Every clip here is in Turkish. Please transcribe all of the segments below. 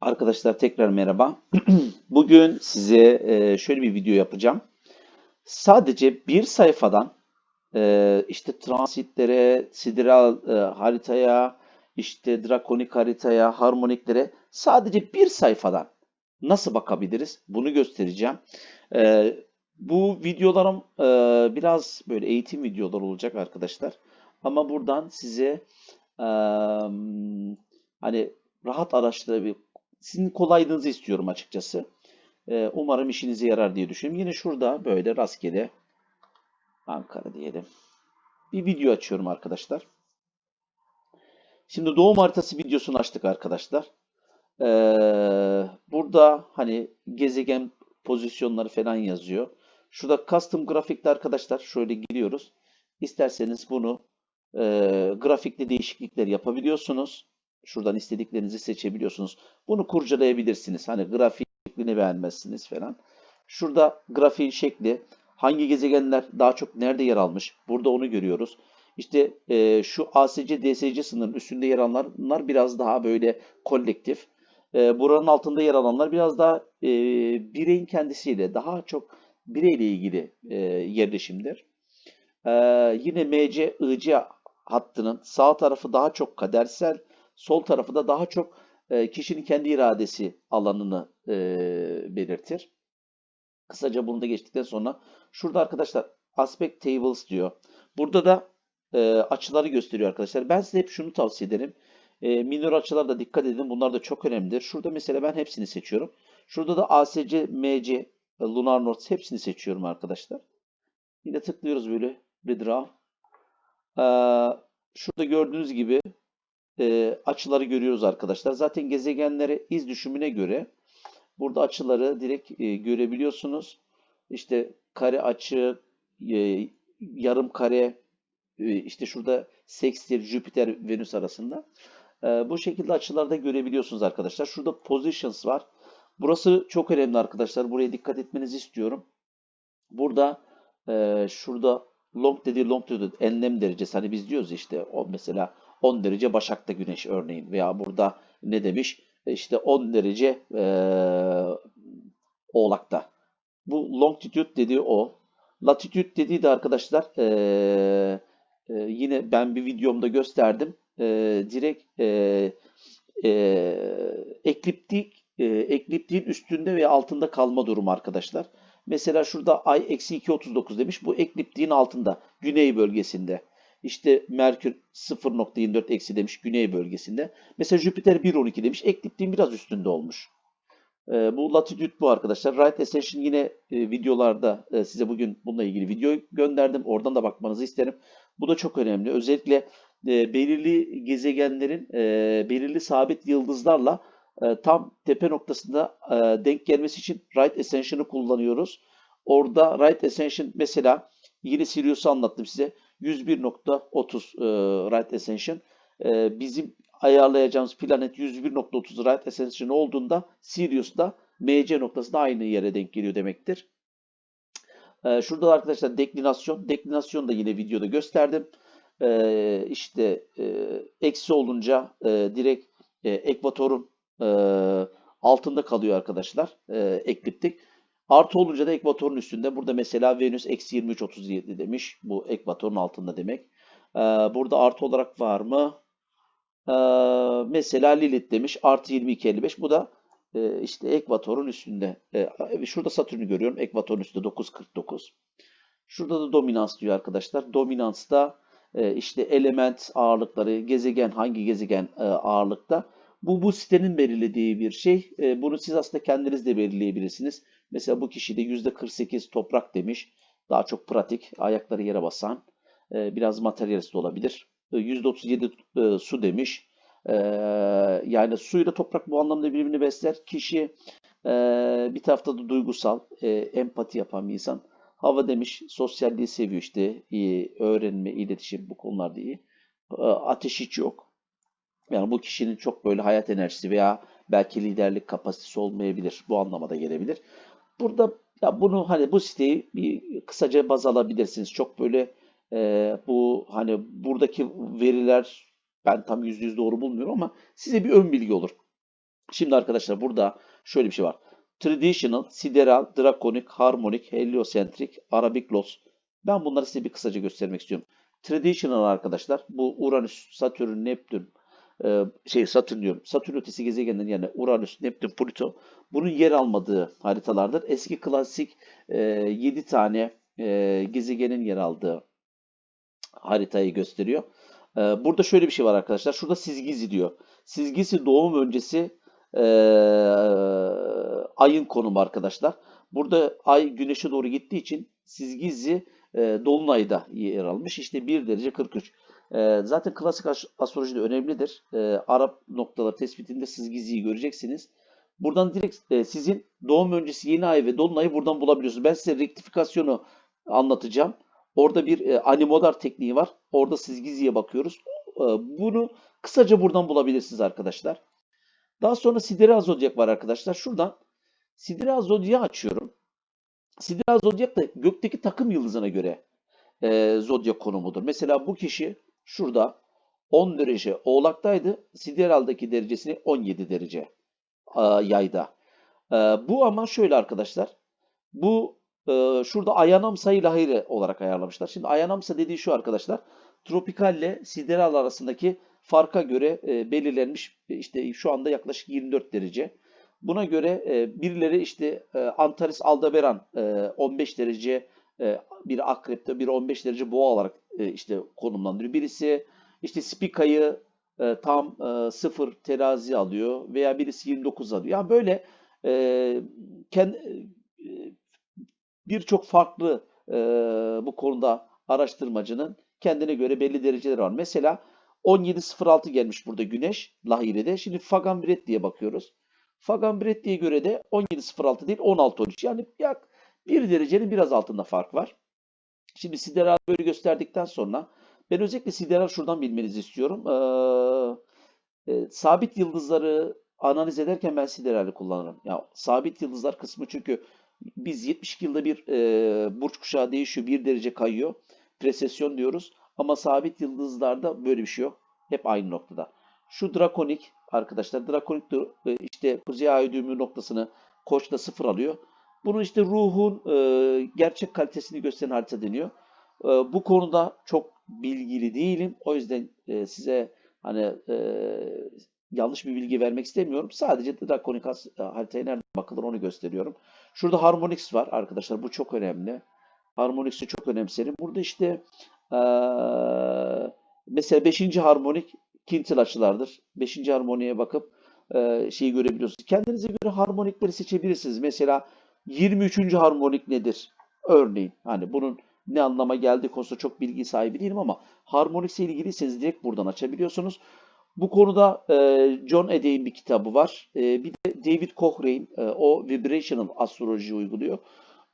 Arkadaşlar tekrar merhaba. Bugün size e, şöyle bir video yapacağım. Sadece bir sayfadan e, işte transitlere, sideral e, haritaya, işte drakonik haritaya, harmoniklere sadece bir sayfadan nasıl bakabiliriz? Bunu göstereceğim. Bu videolarım biraz böyle eğitim videoları olacak arkadaşlar. Ama buradan size hani rahat araçları sizin kolaylığınızı istiyorum açıkçası. Ee, umarım işinize yarar diye düşünüyorum. Yine şurada böyle rastgele Ankara diyelim. Bir video açıyorum arkadaşlar. Şimdi doğum haritası videosunu açtık arkadaşlar. Ee, burada hani gezegen pozisyonları falan yazıyor. Şurada custom grafikte arkadaşlar şöyle giriyoruz. İsterseniz bunu e, grafikte değişiklikler yapabiliyorsunuz. Şuradan istediklerinizi seçebiliyorsunuz. Bunu kurcalayabilirsiniz. Hani grafiğini beğenmezsiniz falan. Şurada grafiğin şekli, hangi gezegenler daha çok nerede yer almış? Burada onu görüyoruz. İşte e, şu ASC, DSC sınırının üstünde yer alanlar biraz daha böyle kolektif. E, buranın altında yer alanlar biraz daha e, bireyin kendisiyle, daha çok bireyle ilgili e, yerleşimdir. E, yine MC, IC hattının sağ tarafı daha çok kadersel, Sol tarafı da daha çok e, kişinin kendi iradesi alanını e, belirtir. Kısaca bunu da geçtikten sonra şurada arkadaşlar aspect tables diyor. Burada da e, açıları gösteriyor arkadaşlar. Ben size hep şunu tavsiye ederim. E, minor açılara da dikkat edin. Bunlar da çok önemlidir. Şurada mesela ben hepsini seçiyorum. Şurada da ASC, MC, Lunar North hepsini seçiyorum arkadaşlar. Yine tıklıyoruz böyle redraw. Ee, şurada gördüğünüz gibi e, açıları görüyoruz arkadaşlar. Zaten gezegenlere iz düşümüne göre burada açıları direkt e, görebiliyorsunuz. İşte kare açı, e, yarım kare, e, işte şurada Sextil, Jüpiter, Venüs arasında. E, bu şekilde açılarda görebiliyorsunuz arkadaşlar. Şurada positions var. Burası çok önemli arkadaşlar. Buraya dikkat etmenizi istiyorum. Burada e, şurada long dediği long dediği enlem derecesi. Hani biz diyoruz işte o mesela 10 derece Başak'ta güneş örneğin veya burada ne demiş? İşte 10 derece e, Oğlak'ta. Bu longitude dediği o. Latitude dediği de arkadaşlar e, e, yine ben bir videomda gösterdim. E, direkt e, e, ekliptik e, ekliptiğin üstünde ve altında kalma durumu arkadaşlar. Mesela şurada ay eksi 2.39 demiş. Bu ekliptiğin altında. Güney bölgesinde. İşte Merkür 0.24 eksi demiş güney bölgesinde. Mesela Jüpiter 1.12 demiş. Ekliptiğin biraz üstünde olmuş. E, bu latitude bu arkadaşlar. Right Ascension yine e, videolarda e, size bugün bununla ilgili video gönderdim. Oradan da bakmanızı isterim. Bu da çok önemli. Özellikle e, belirli gezegenlerin e, belirli sabit yıldızlarla e, tam tepe noktasında e, denk gelmesi için Right Ascension'ı kullanıyoruz. Orada Right Ascension mesela yine Sirius'u anlattım size. 101.30 e, Right Ascension. E, bizim ayarlayacağımız planet 101.30 Right Ascension olduğunda Sirius'ta MC noktası da aynı yere denk geliyor demektir. E, şurada da arkadaşlar deklinasyon. Deklinasyon da yine videoda gösterdim. E, işte e, eksi olunca e, direkt e, ekvatorun altında kalıyor arkadaşlar. Ekliptik. Artı olunca da ekvatorun üstünde. Burada mesela Venüs eksi 23 37 demiş. Bu ekvatorun altında demek. Ee, burada artı olarak var mı? Ee, mesela Lilith demiş. Artı 22 55. Bu da e, işte ekvatorun üstünde. E, şurada Satürn'ü görüyorum. Ekvatorun üstünde 949. Şurada da dominans diyor arkadaşlar. Dominansta e, işte element ağırlıkları, gezegen hangi gezegen e, ağırlıkta. Bu bu sitenin belirlediği bir şey. E, bunu siz aslında kendiniz de belirleyebilirsiniz. Mesela bu kişi de %48 toprak demiş. Daha çok pratik, ayakları yere basan, e, biraz materyalist olabilir. %37 e, su demiş. E, yani suyla toprak bu anlamda birbirini besler. Kişi bir tarafta da duygusal, empati yapan bir insan. Hava demiş, sosyalliği seviyor işte, iyi, öğrenme, iletişim bu konularda iyi. Ateş hiç yok. Yani bu kişinin çok böyle hayat enerjisi veya belki liderlik kapasitesi olmayabilir. Bu anlamada gelebilir. Burada ya bunu hani bu siteyi bir kısaca baz alabilirsiniz. Çok böyle e, bu hani buradaki veriler ben tam yüzde yüz doğru bulmuyorum ama size bir ön bilgi olur. Şimdi arkadaşlar burada şöyle bir şey var. Traditional, sideral, draconic, harmonic, heliocentrik, Arabic loss. Ben bunları size bir kısaca göstermek istiyorum. Traditional arkadaşlar bu Uranüs, Satürn, Neptün, e, şey Satürn diyorum. Satürn ötesi gezegenlerin yani Uranüs, Neptün, Plüto bunun yer almadığı haritalardır. Eski klasik e, 7 tane e, gezegenin yer aldığı haritayı gösteriyor. E, burada şöyle bir şey var arkadaşlar. Şurada Sizgizi diyor. Sizgizi doğum öncesi ayın konumu arkadaşlar. Burada ay güneşe doğru gittiği için Sizgizi e, Dolunay'da yer almış. İşte 1 derece 43. E, zaten klasik as- astrolojide önemlidir. E, Arap noktalar tespitinde Sizgizi'yi göreceksiniz. Buradan direkt e, sizin doğum öncesi yeni ay ve dolunayı buradan bulabiliyorsunuz. Ben size rektifikasyonu anlatacağım. Orada bir e, animodar tekniği var. Orada Sizgizi'ye bakıyoruz. E, bunu kısaca buradan bulabilirsiniz arkadaşlar. Daha sonra Sidereal Zodyak var arkadaşlar. Şuradan Sidereal Zodyak'ı açıyorum. Sidereal Zodyak da gökteki takım yıldızına göre e, zodyak konumudur. Mesela bu kişi şurada 10 derece oğlaktaydı. Sideral'daki derecesini 17 derece e, yayda. E, bu ama şöyle arkadaşlar. Bu e, şurada Ayanamsa ile Lahire olarak ayarlamışlar. Şimdi Ayanamsa dediği şu arkadaşlar. Tropikalle Sideral arasındaki farka göre belirlenmiş işte şu anda yaklaşık 24 derece. Buna göre birileri işte Antares Aldebaran e, 15 derece biri akrepte, biri 15 derece boğa olarak e, işte konumlandırıyor. Birisi işte Spika'yı e, tam e, 0 terazi alıyor veya birisi 29 alıyor. Yani böyle e, birçok farklı bu konuda araştırmacının kendine göre belli dereceleri var. Mesela 17.06 gelmiş burada Güneş Lahire'de. Şimdi Faganbret diye bakıyoruz. Faganbret diye göre de 17.06 değil 16.13. Yani yak bir derecenin biraz altında fark var. Şimdi sideral böyle gösterdikten sonra ben özellikle sideral şuradan bilmenizi istiyorum. Ee, e, sabit yıldızları analiz ederken ben siderali kullanırım. Ya sabit yıldızlar kısmı çünkü biz 72 yılda bir e, burç kuşağı değişiyor, bir derece kayıyor. Presesyon diyoruz. Ama sabit yıldızlarda böyle bir şey yok. Hep aynı noktada. Şu drakonik arkadaşlar, drakonik e, işte kuzey ay düğümü noktasını koçta sıfır alıyor. Bunu işte ruhun e, gerçek kalitesini gösteren harita deniyor. E, bu konuda çok bilgili değilim. O yüzden e, size hani e, yanlış bir bilgi vermek istemiyorum. Sadece Draconik has- e, haritaya nereden bakılır onu gösteriyorum. Şurada Harmonix var arkadaşlar. Bu çok önemli. Harmonix'i çok önemserim. Burada işte e, mesela 5. harmonik kintil açılardır. 5. harmoniye bakıp e, şeyi görebiliyorsunuz. Kendinize göre harmonikleri seçebilirsiniz. Mesela 23. harmonik nedir? Örneğin hani bunun ne anlama geldiği konusunda çok bilgi sahibi değilim ama harmonikse ilgiliyseniz direkt buradan açabiliyorsunuz. Bu konuda e, John Edey'in bir kitabı var. E, bir de David Cochrane e, o vibrational astroloji uyguluyor.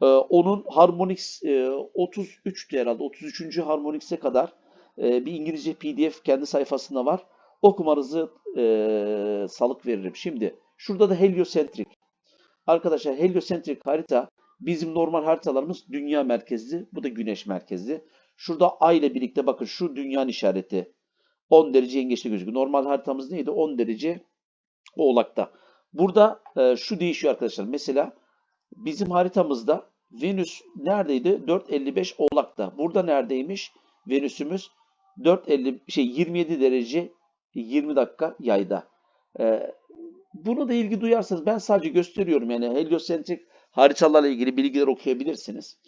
E, onun Harmonix e, 33 herhalde 33. Harmonix'e kadar e, bir İngilizce PDF kendi sayfasında var. Okumanızı e, salık veririm. Şimdi şurada da heliosentrik. Arkadaşlar heliosentrik harita bizim normal haritalarımız dünya merkezli. Bu da güneş merkezli. Şurada ay ile birlikte bakın şu dünyanın işareti 10 derece yengeçte gözüküyor. Normal haritamız neydi? 10 derece oğlakta. Burada e, şu değişiyor arkadaşlar. Mesela bizim haritamızda Venüs neredeydi? 4.55 oğlakta. Burada neredeymiş? Venüsümüz 4.50 şey 27 derece 20 dakika yayda. E, bunu da ilgi duyarsanız ben sadece gösteriyorum yani heliosentrik haritalarla ilgili bilgiler okuyabilirsiniz.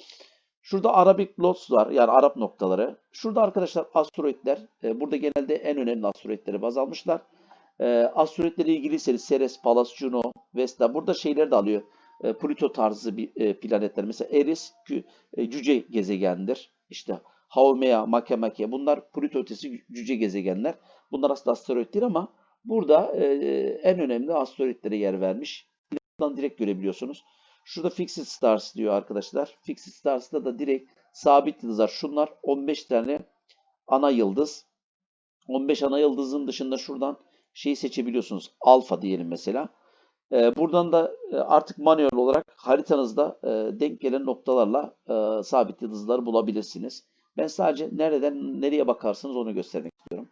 Şurada Arabic Lots var yani Arap noktaları. Şurada arkadaşlar asteroidler. e, burada genelde en önemli asteroidleri baz almışlar. E, asteroidlerle ilgiliyseniz Ceres, Pallas, Juno, Vesta. Burada şeyleri de alıyor. E, Plüto tarzı bir e, planetler. Mesela Eris e, cüce gezegendir. İşte Haumea, Makemake bunlar Plüto ötesi cüce gezegenler. Bunlar aslında asteroid değil ama burada e, en önemli asteroidlere yer vermiş. Buradan direkt görebiliyorsunuz. Şurada Fixed Stars diyor arkadaşlar. Fixed Stars'ta da direkt sabit yıldızlar. Şunlar 15 tane ana yıldız. 15 ana yıldızın dışında şuradan şeyi seçebiliyorsunuz. Alfa diyelim mesela. Ee, buradan da e, artık manuel olarak haritanızda e, denk gelen noktalarla e, sabit yıldızları bulabilirsiniz. Ben sadece nereden nereye bakarsanız onu göstermek istiyorum.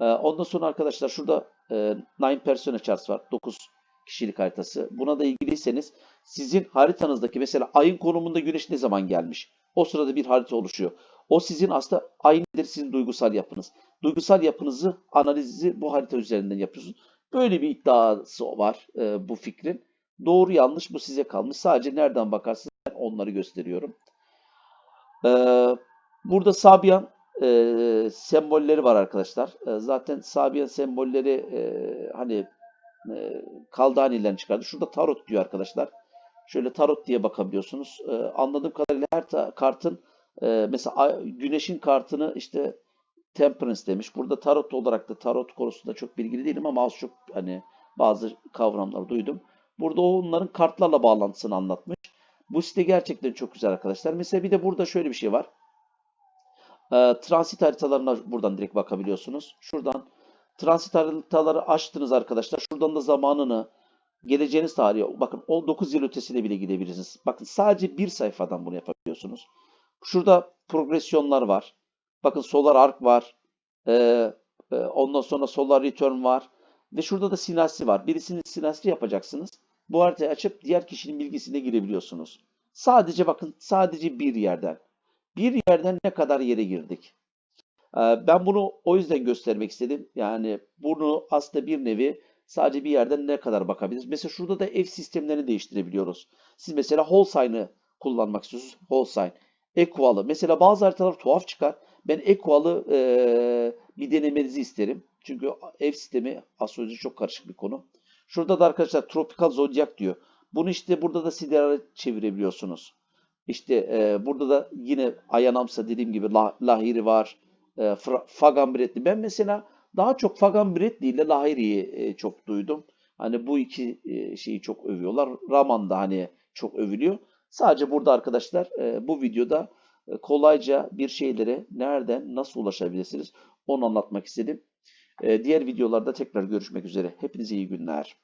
Ee, ondan sonra arkadaşlar şurada e, Nine Persona Charts var. 9 kişilik haritası. Buna da ilgiliyseniz sizin haritanızdaki mesela ayın konumunda güneş ne zaman gelmiş? O sırada bir harita oluşuyor. O sizin aslında ay nedir sizin duygusal yapınız. Duygusal yapınızı, analizi bu harita üzerinden yapıyorsunuz. Böyle bir iddiası var e, bu fikrin. Doğru yanlış bu size kalmış. Sadece nereden bakarsınız onları gösteriyorum. Ee, burada Sabian e, sembolleri var arkadaşlar. E, zaten Sabian sembolleri e, hani e, Kaldani'den çıkardı. Şurada tarot diyor arkadaşlar. Şöyle tarot diye bakabiliyorsunuz. E, anladığım kadarıyla her kartın e, mesela güneşin kartını işte Temperance demiş. Burada tarot olarak da tarot konusunda çok bilgili değilim ama az çok hani bazı kavramları duydum. Burada onların kartlarla bağlantısını anlatmış. Bu site gerçekten çok güzel arkadaşlar. Mesela bir de burada şöyle bir şey var. Ee, transit haritalarına buradan direkt bakabiliyorsunuz. Şuradan transit haritaları açtınız arkadaşlar. Şuradan da zamanını, geleceğiniz tarihi, bakın 19 yıl ötesine bile gidebilirsiniz. Bakın sadece bir sayfadan bunu yapabiliyorsunuz. Şurada progresyonlar var. Bakın Solar Arc var. Ee, e, ondan sonra Solar Return var. Ve şurada da sinasi var. Birisinin sinasi yapacaksınız. Bu haritayı açıp diğer kişinin bilgisine girebiliyorsunuz. Sadece bakın sadece bir yerden. Bir yerden ne kadar yere girdik. Ee, Ben bunu o yüzden göstermek istedim. Yani bunu aslında bir nevi sadece bir yerden ne kadar bakabiliriz. Mesela şurada da ev sistemlerini değiştirebiliyoruz. Siz mesela whole sign'ı kullanmak istiyorsunuz. Sign. Equal'ı. Mesela bazı haritalar tuhaf çıkar. Ben Equal'ı eee, bir denemenizi isterim. Çünkü ev sistemi astroloji çok karışık bir konu. Şurada da arkadaşlar Tropical Zodiac diyor. Bunu işte burada da Sideral'e çevirebiliyorsunuz. İşte e, burada da yine Ayanamsa dediğim gibi La- Lahiri var. E, Fra- Fagambretli. Ben mesela daha çok Fagambretli ile Lahiri'yi e, çok duydum. Hani bu iki e, şeyi çok övüyorlar. Raman da hani çok övülüyor. Sadece burada arkadaşlar e, bu videoda e, kolayca bir şeylere nereden nasıl ulaşabilirsiniz onu anlatmak istedim. E, diğer videolarda tekrar görüşmek üzere. Hepinize iyi günler.